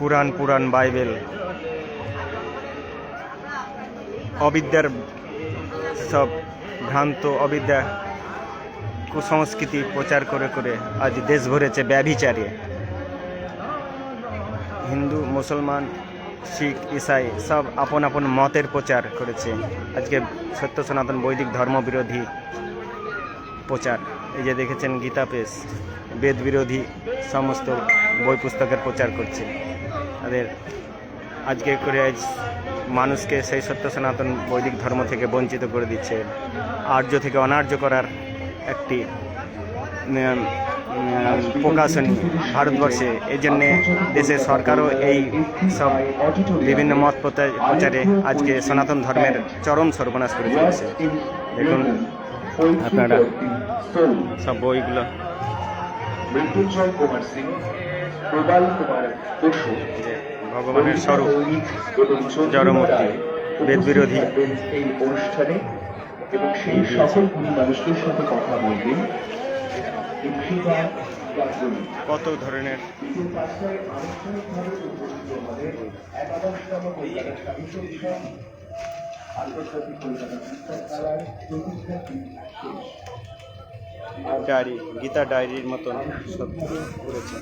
কোরআন পুরাণ Bible. অবিদ্যার সব ভ্রান্ত অবিদ্যা কুসংস্কৃতি প্রচার করে করে আজ দেশ ভরেছে ব্যভিচারে। হিন্দু, মুসলমান, শিখ, ইসাই সব আপন আপন মতের প্রচার করেছে। আজকে সত্য সনাতন বৈদিক ধর্ম বিরোধী প্রচার। এই যে দেখেছেন গীতা পেশ বেদ বিরোধী সমস্ত বই পুস্তকের প্রচার করছে। তাদের আজকে করে আজ মানুষকে সেই সত্য সনাতন বৈদিক ধর্ম থেকে বঞ্চিত করে দিচ্ছে। আর্য থেকে অনার্য করার একটি প্রকাশনী ভারতবর্ষে। এই জন্যে দেশের সরকারও এই সব বিভিন্ন মত প্রচার- আজকে সনাতন ধর্মের চরম সর্বনাশ করে চলেছে দেখুন, আপনারা সব বইগুলো। কুমার সিং ভগবানের স্বরূপ জড়মূর্তি, বেদ বিরোধী। এই অনুষ্ঠানে এবং সেই সকল গুণী মানুষদের সাথে কথা বলবেন। কত ধরনের? আন্তর্জাতিক কলকাতা ডায়েরি, গীতা ডায়েরির মতন সব করেছে।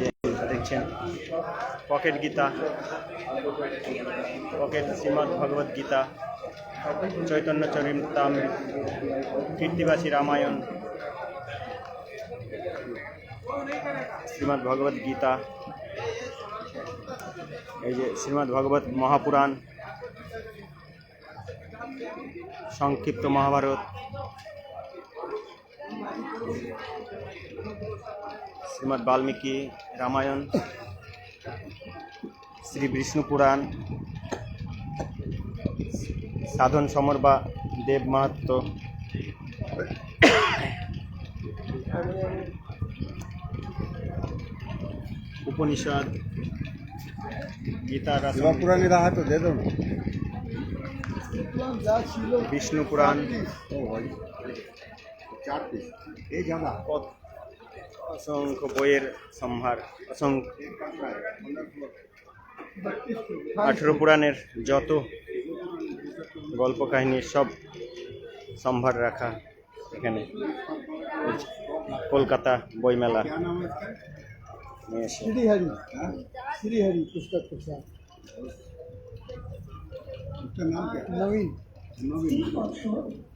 যে দেখছেন, পকেট গীতা, পকেট শ্রীমদ্ ভগবদ গীতা, চৈতন্য চরিতাম, কীর্তিবাসী রামায়ণ, শ্রীমদ্ ভগবদ গীতা, এই যে শ্রীমদ্ ভগবত মহাপুরাণ, সংক্ষিপ্ত মহাভারত শ্রীমৎ বাল্মীকি রামায়ণ শ্রী বিষ্ণুপুরাণ সাধন সমর বা দেব মাহাত্ম উপনিষদ গীতা পুরাণী রাহা তো। দে বিষ্ণুপুরাণ চার পিস কত অসংখ্য বইয়ের সম্ভার অসংখ্য আঠেরো পুরাণের যত গল্প কাহিনী সব সম্ভার রাখা এখানে। কলকাতা বইমেলা হ্যাঁ? পুস্তক নবীন। নবীন।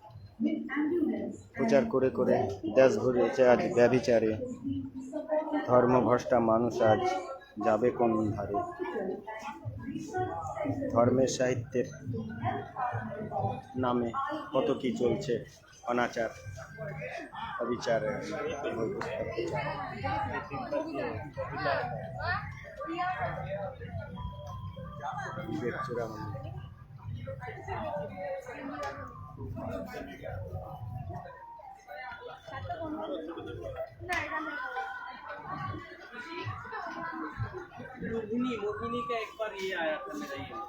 প্রচার করে করে দেশ ভরেছে আজ ব্যভিচারে, ধর্মভ্রষ্টা মানুষ আজ যাবে কোন ধারে? ধর্মের সাহিত্যের নামে কত কি চলছে অনাচার, অবিচার मोहिनी मोहिनी का एक बार ये आया था मेरा ये।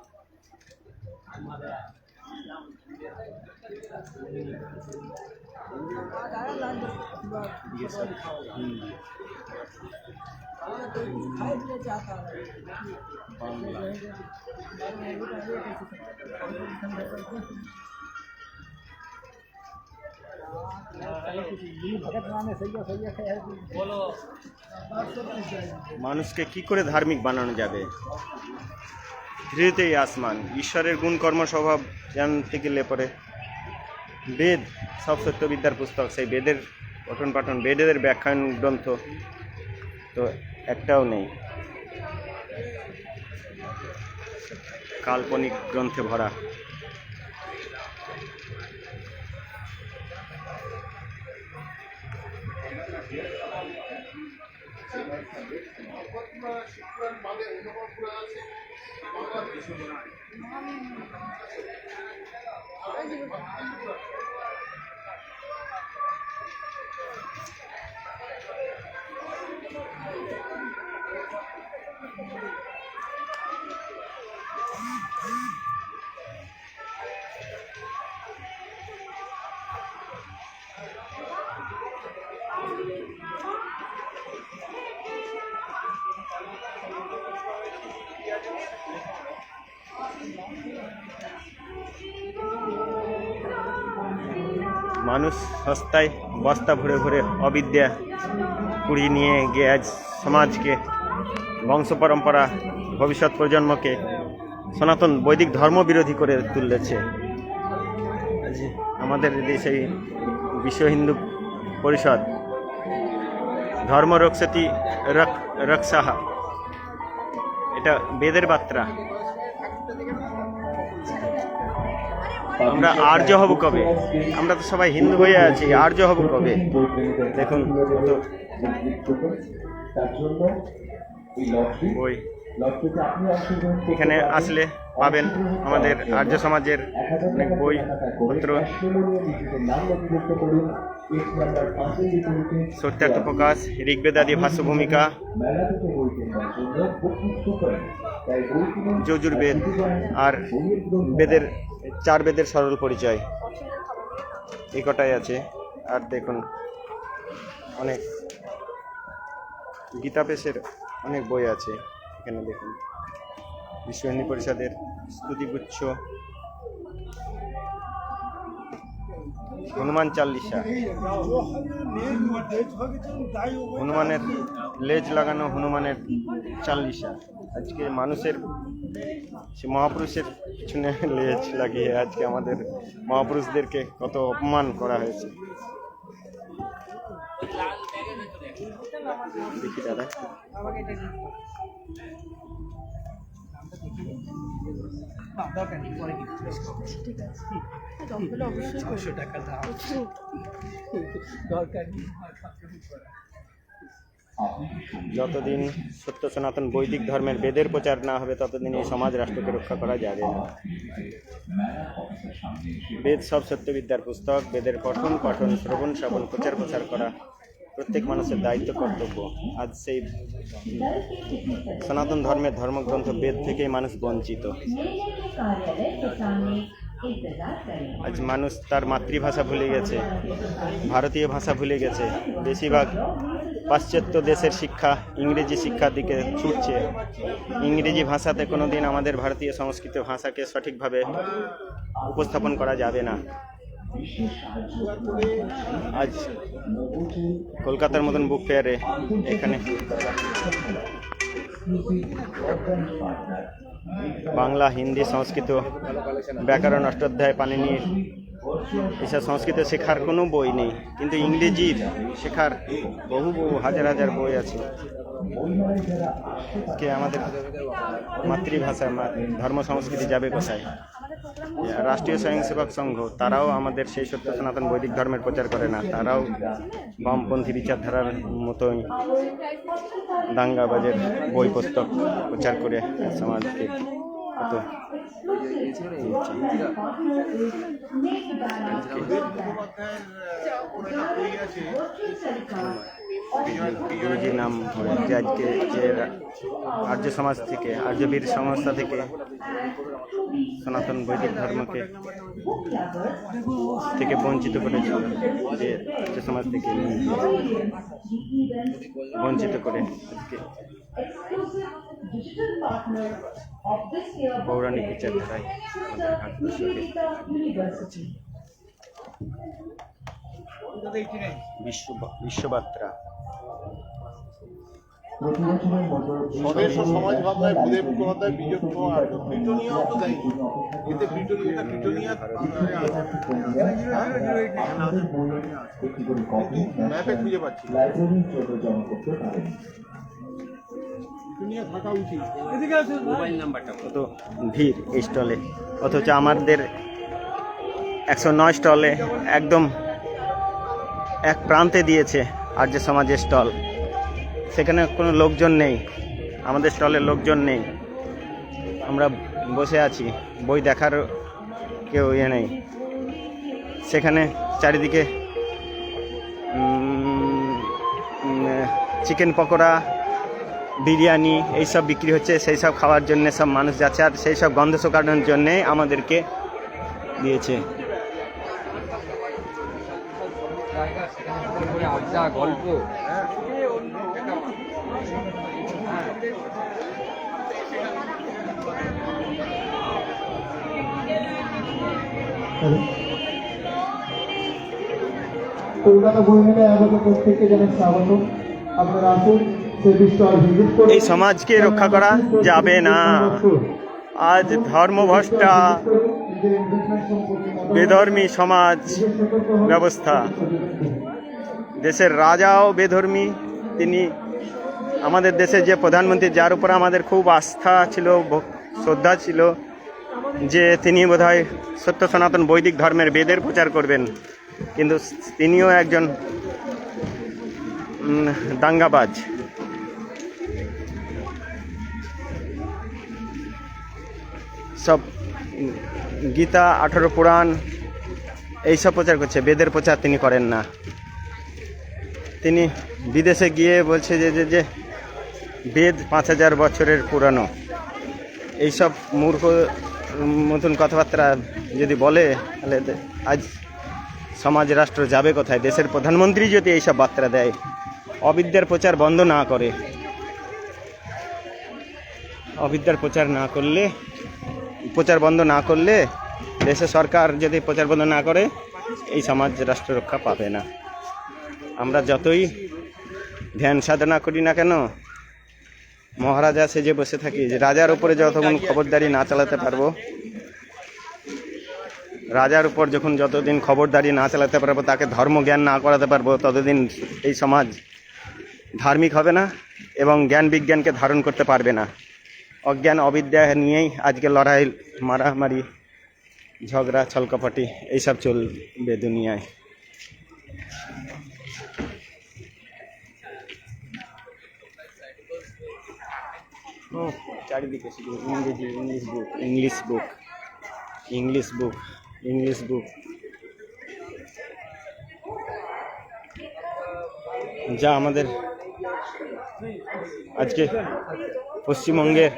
ये सब। बांग्ला মানুষকে কি করে ধার্মিক বানানো যাবে? ধীরেতেই আসমান, ঈশ্বরের গুণ কর্ম স্বভাব জানতে গেলে পরে বেদ, সব সত্যবিদ্যার পুস্তক, সেই বেদের পঠন পাঠন বেদের ব্যাখ্যান গ্রন্থ তো একটাও নেই। কাল্পনিক গ্রন্থে ভরা। আপনার মাঝে অনুভব করে আছে? মানুষ সস্তায় বস্তা ভরে ভরে অবিদ্যা কুড়িয়ে নিয়ে গিয়ে আজ সমাজকে বংশ পরম্পরা ভবিষ্যৎ প্রজন্মকে সনাতন বৈদিক ধর্ম বিরোধী করে তুলেছে। আমাদের দেশে বিশ্ব হিন্দু পরিষদ ধর্ম রক্ষতি রক রক্ষাহা। এটা বেদের বার্তা। আমরা আর্য হব কবে? আমরা তো সবাই হিন্দু হয়ে আছি, আর্য হব কবে? দেখুন বই এখানে আসলে পাবেন আমাদের আর্য সমাজের অনেক বই, পত্র। সত্যার্থ প্রকাশ ঋগ্বেদাদি ভাষ্য ভূমিকা কিনুন যজুর্বেদ আর বেদের, চার বেদের সরল পরিচয়। এই কটাই আছে। আর দেখুন, অনেক গীতাপেশের অনেক বই আছে। এখানে দেখুন বিশ্ব হিন্দু পরিষদের স্তুতিগুচ্ছ হনুমান চাল্লিশা। হনুমানের লেজ লাগানো হনুমানের চাল্লিশা। আজকে মানুষের, সে মহাপুরুষের পিছনে লেজ লাগিয়ে আজকে আমাদের মহাপুরুষদেরকে কত অপমান করা হয়েছে। দেখি দাদা। যতদিন সত্য সনাতন বৈদিক ধর্মের বেদের প্রচার না হবে ততদিন এই সমাজ রাষ্ট্রকে রক্ষা করা যাবে না। বেদ সব সত্যবিদ্যার পুস্তক বেদের পঠন পাঠন শ্রবণ শ্রবণ প্রচার প্রচার করা। প্রত্যেক মানুষের দায়িত্ব, কর্তব্য। আজ সেই সনাতন ধর্মের ধর্মগ্রন্থ বেদ থেকেই মানুষ বঞ্চিত। আজ মানুষ তার মাতৃভাষা ভুলে গেছে, ভারতীয় ভাষা ভুলে গেছে। বেশিরভাগ পাশ্চাত্য দেশের শিক্ষা ইংরেজি শিক্ষার দিকে ছুটছে। ইংরেজি ভাষাতে কোনো দিন আমাদের ভারতীয় সংস্কৃত ভাষাকে সঠিকভাবে উপস্থাপন করা যাবে না। আজ কলকাতার মতন বুক ফেয়ারে এখানে। বাংলা, হিন্দি, সংস্কৃত, ব্যাকরণ, অষ্টাধ্যায় পানিনির এসব সংস্কৃত শেখার কোনো বই নেই, কিন্তু ইংরেজির শেখার বহু বহু হাজার হাজার বই আছে। কে আমাদের মাতৃভাষা ধর্ম, সংস্কৃতি যাবে কোথায়? রাষ্ট্রীয় স্বয়ংসেবক সংঘ তারাও আমাদের সেই সত্য সনাতন বৈদিক ধর্মের প্রচার করে না তারাও বামপন্থী বিচারধারার মতোই দাঙ্গাবাজের বই পুস্তক প্রচার করে সমাজকে কত গুরুজি নাম যে আজকে যে আর্য সমাজ থেকে আর্যবীর সংস্থা থেকে সনাতন বৈদিক ধর্মকে থেকে বঞ্চিত করেছিল যে আর্য সমাজ থেকে বঞ্চিত করে আজকে পৌরাণিক বিচারধারায় আমাদের স্বদেশ ও সমাজ ভাবনায় আর ব্রিটোনিয়াও তো এতে ব্রিটোনিয়া ব্রিটোনিয়া ম্যাপে খুঁজে পাচ্ছি কত ভিড় এই স্টলে। অথচ আমাদের একশো নয় স্টলে একদম এক প্রান্তে দিয়েছে। আর্য সমাজের স্টল। সেখানে কোনো লোকজন নেই। আমাদের স্টলে লোকজন নেই। আমরা বসে আছি। বই দেখার কেউ ইয়ে নেই। সেখানে চারিদিকে চিকেন পকোড়া, বিরিয়ানি এইসব বিক্রি হচ্ছে। সেই সব খাওয়ার জন্য সব মানুষ যাচ্ছে। আর সেই সব গন্ধ শোকানোর জন্যে আমাদেরকে দিয়েছে। আড্ডা গল্প। কলকাতা প্রত্যেককে স্বাগত। আপনারা আসুন এই সমাজকে রক্ষা করা যাবে না। আজ ধর্মভ্রষ্টা মতামত বেধর্মী সমাজ ব্যবস্থা। দেশের রাজাও বেধর্মী। তিনি আমাদের দেশের যে প্রধানমন্ত্রী, যার উপর আমাদের খুব আস্থা ছিল শ্রদ্ধা ছিল, যে তিনি বোধহয় সত্য সনাতন বৈদিক ধর্মের বেদের প্রচার করবেন। কিন্তু তিনিও একজন দাঙ্গাবাজ। সব গীতা, আঠারো পুরাণ, এইসব প্রচার করছে। বেদের প্রচার তিনি করেন না। তিনি বিদেশে গিয়ে বলছে যে যে বেদ পাঁচ হাজার বছরের পুরানো। এইসব মূর্খ মতন কথাবার্তা যদি বলে, তাহলে আজ সমাজ রাষ্ট্র যাবে কোথায়? দেশের প্রধানমন্ত্রী যদি এইসব বার্তা দেয়, অবিদ্যার প্রচার বন্ধ না করে, অবিদ্যার প্রচার না করলে, প্রচার বন্ধ না করলে দেশের সরকার যদি প্রচার বন্ধ না করে, এই সমাজ রাষ্ট্র রক্ষা পাবে না। যতই ধ্যান সাধনা করি না কেন, মহারাজা সেজে বসে থাকি, যে রাজার উপরে যতক্ষণ খবরদারি না চালাতে পারব, রাজার উপর যখন যতদিন খবরদারি না চালাতে পারব, তাকে ধর্মজ্ঞান না করাতে পারব, ততদিন এই সমাজ ধার্মিক হবে না এবং জ্ঞান বিজ্ঞানকে ধারণ করতে পারবে না। অজ্ঞান অবিদ্যা নিয়েই আজকে লড়াই, মারামারি, ঝগড়া ছলকপটি এইসব চলবে দুনিয়ায়। চারিদিকে শুধু ইংরেজি, English book English book English book English book যা আমাদের আজকে পশ্চিমবঙ্গের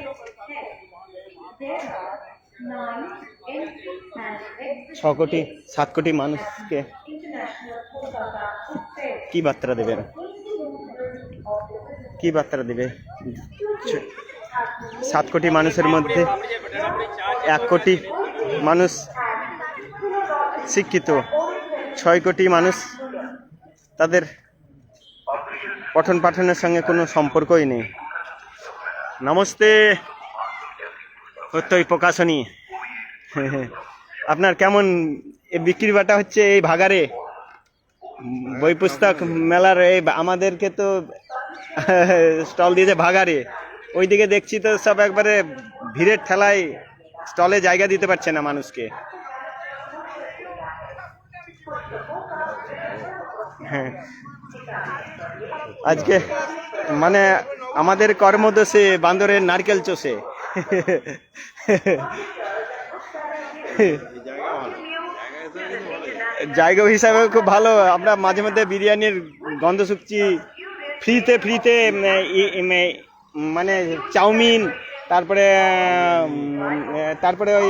ছ কোটি সাত কোটি মানুষকে কি বার্তা দেবেন? কি বার্তা দেবে? সাত কোটি মানুষের মধ্যে এক কোটি মানুষ শিক্ষিত, ছয় কোটি মানুষ তাদের পঠন পাঠনের সঙ্গে কোনো সম্পর্কই নেই। নমস্তে সত্যই প্রকাশনী। আপনার কেমন বিক্রি বাটা হচ্ছে এই ভাগারে বই পুস্তক মেলার এই আমাদেরকে তো স্টল দিয়েছে ভাগারে ওইদিকে দেখছি তো সব একবারে ভিড়ের ঠেলায় স্টলে জায়গা দিতে পারছে না মানুষকে। হ্যাঁ। আজকে মানে আমাদের কর্মদোষে বান্দরের নারকেল চষে। জায়গা হিসাবে খুব ভালো। আমরা মাঝে মধ্যে বিরিয়ানির গন্ধ শুকছি। ফ্রিতে ফ্রিতে ই- উম, মানে চাউমিন, তারপরে তারপরে ওই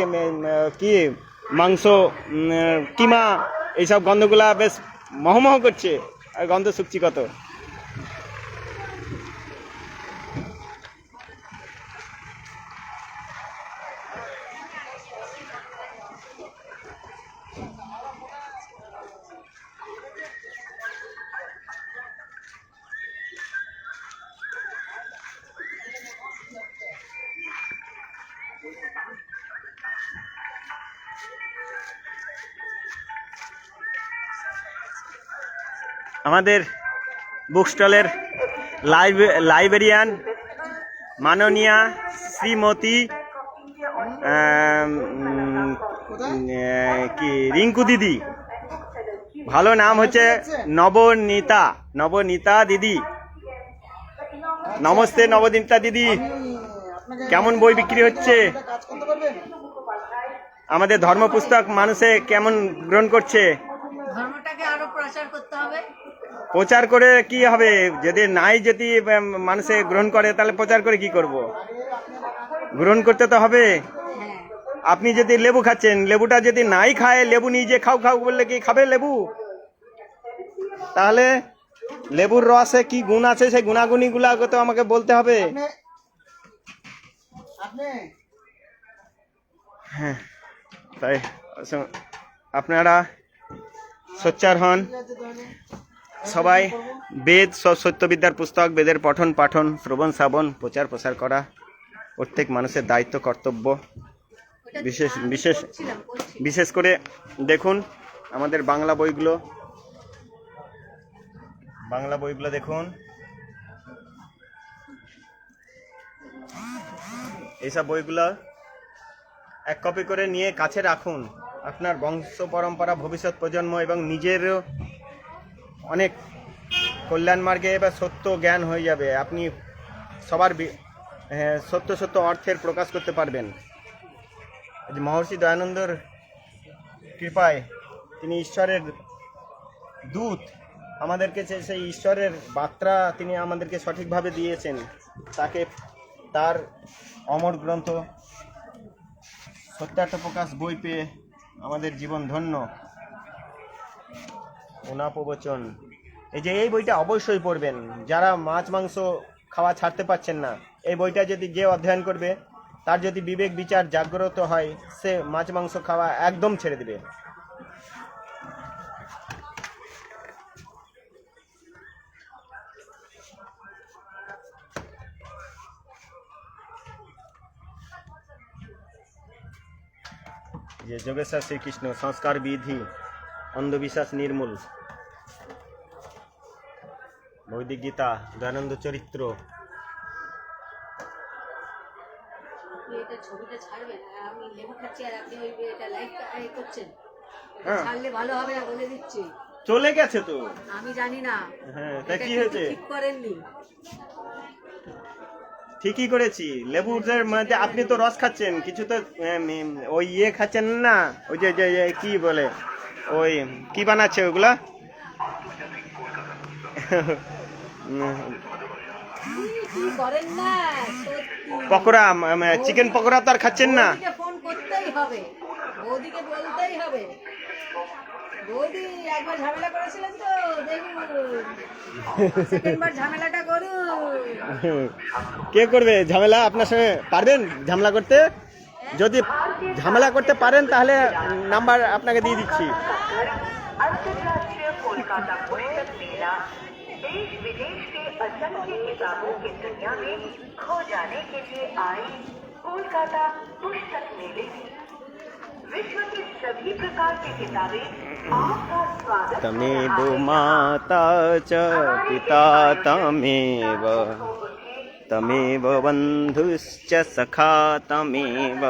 কি, মাংস কিমা, এইসব গন্ধগুলা বেশ মহমহ করছে। আর গন্ধ শুকছি কত। আমাদের বুক স্টলের লাইব, লাইব্রেরিয়ান মাননীয়া শ্রীমতী কি, রিঙ্কু দিদি। ভালো নাম হচ্ছে নবনীতা নবনীতা দিদি। নমস্তে নবনীতা দিদি। কেমন বই বিক্রি হচ্ছে? আমাদের ধর্ম পুস্তক মানুষে কেমন গ্রহণ করছে? আরও প্রচার করতে হবে। প্রচার করে কি হবে? যদি নাই যদি মানুষে গ্রহণ করে তাহলে প্রচার করে কি করব? গ্রহণ করতে তো হবে। হ্যাঁ। আপনি যদি লেবু খাচ্ছেন লেবুটা যদি নাই খায় লেবু নিজে খাও খাও বললে কি খাবে লেবু? তাহলে লেবুর রসে কি গুণ আছে? সেই গুণাগুণি গুলা তো আমাকে বলতে হবে। হ্যাঁ তাই আপনারা সোচ্চার হন। সবাই বেদ, সব সত্যবিদ্যার পুস্তক, বেদের পঠন, পাঠন, শ্রবণ, শ্রাবণ, প্রচার, প্রসার করা প্রত্যেক মানুষের দায়িত্ব, কর্তব্য। বিশেষ বিশেষ বিশেষ করে দেখুন আমাদের বাংলা বইগুলো। বাংলা বইগুলো দেখুন। এইসব বইগুলো এক কপি করে নিয়ে কাছে রাখুন। আপনার বংশ পরম্পরা ভবিষ্যৎ প্রজন্ম এবং নিজেরও অনেক কল্যাণ মার্গে বা সত্য জ্ঞান হয়ে যাবে। আপনি সবার হ্যাঁ, সত্য সত্য অর্থের প্রকাশ করতে পারবেন। মহর্ষি দয়ানন্দর কৃপায় তিনি ঈশ্বরের দূত। আমাদেরকে সেই ঈশ্বরের বার্তা তিনি আমাদেরকে সঠিকভাবে দিয়েছেন। তাকে তার অমর গ্রন্থ সত্যার্থ প্রকাশ বই পেয়ে আমাদের জীবন ধন্য। প্রবচন এই যে এই বইটা অবশ্যই পড়বেন। যারা মাছ, মাংস খাওয়া ছাড়তে পারছেন না, এই বইটা যদি যে অধ্যয়ন করবে, তার যদি বিবেক, বিচার জাগ্রত হয়, সে মাছ, মাংস খাওয়া একদম ছেড়ে দেবে। যে যোগেশ্বর শ্রীকৃষ্ণ সংস্কার বিধি অন্ধবিশ্বাস নির্মূল। বৈদিক গীতা দয়ানন্দ চরিত্র। ছবিটা ছাড়বেন আমি লেবু খাচ্ছি আর আপনি ওই এটা লাইভ করছেন। হ্যাঁ। ছাড়লে ভালো হবে না বলে দিচ্ছি। চলে গেছে তো। আমি জানি না। হ্যাঁ তা কি হয়েছে? ঠিক করেননি। ঠিকই করেছি। লেবুর মধ্যে আপনি তো রস খাচ্ছেন, কিছু তো ওই ইয়ে খাচ্ছেন না, ওই যে কি বলে, ওই, কি বানাচ্ছে ওগুলা? পকোড়া চিকেন পকোড়া তো আর খাচ্ছেন না। বলতেই হবে। বৌদি একবার ঝামেলা করেছিলেন তো দেখুন সেকেন্ডবার ঝামেলাটা করুন কে করবে ঝামেলা আপনার সঙ্গে পারবেন ঝামেলা করতে যদি ঝামেলা করতে পারেন তাহলে নাম্বার আপনাকে দিয়ে দিচ্ছি अंतर्राष्ट्रीय कोलकाता पुस्तक मेला देश विदेश के असंख्य किताबों की दुनिया में खो जाने के लिए आई कोलकाता पुस्तक मेले में तमेव माता च पिता तमेव। तमेव बन्धुश्च सखा तमेव।